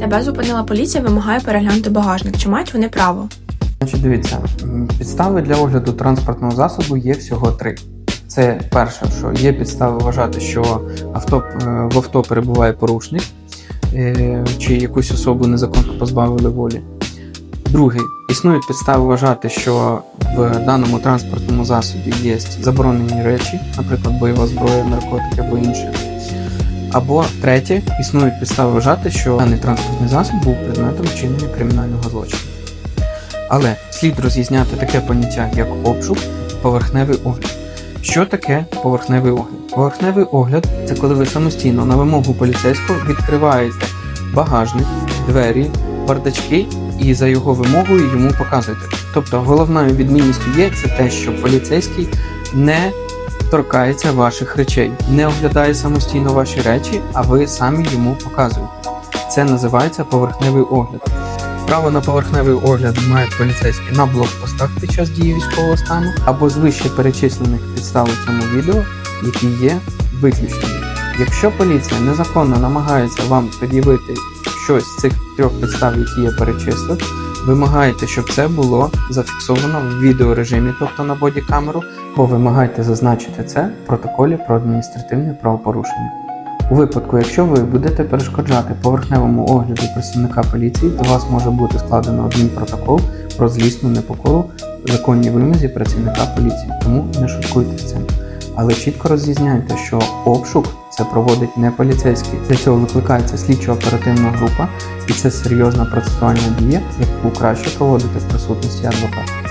Тебе зупинила поліція, вимагає переглянути багажник. Чи мають вони право? Значить, дивіться, підстави для огляду транспортного засобу є всього три. Це перше, що є підстави вважати, що авто, е, в авто перебуває порушник, е, чи якусь особу незаконно позбавили волі. Другий, існують підстави вважати, що в даному транспортному засобі є заборонені речі, наприклад, бойова зброя, наркотики або інше. Або третє, існують підстави вважати, що даний транспортний засіб був предметом вчинення кримінального злочину. Але слід розрізняти таке поняття, як обшук поверхневий огляд. Що таке поверхневий огляд? Поверхневий огляд це коли ви самостійно на вимогу поліцейського відкриваєте багажник, двері, бардачки і за його вимогою йому показуєте. Тобто головною відмінністю є це те, що поліцейський не торкається ваших речей, не оглядає самостійно ваші речі, а ви самі йому показуєте. Це називається поверхневий огляд. Право на поверхневий огляд мають поліцейські на блокпостах під час дії військового стану або з вище перечислених підстав у цьому відео, які є виключеними. Якщо поліція незаконно намагається вам пред'явити щось з цих трьох підстав, які я перечислив, вимагайте, щоб це було зафіксовано в відеорежимі, тобто на бодікамеру, бо вимагайте зазначити це в протоколі про адміністративне правопорушення. У випадку, якщо ви будете перешкоджати поверхневому огляду працівника поліції, то вас може бути складено адмінпротокол про злісну непокору законній вимозі працівника поліції, тому не шуткуйте з цим. Але чітко розрізняйте, що обшук це проводить не поліцейський. Для цього викликається слідчо-оперативна група, і це серйозна процесуальна дія, яку краще проводити в присутності адвоката.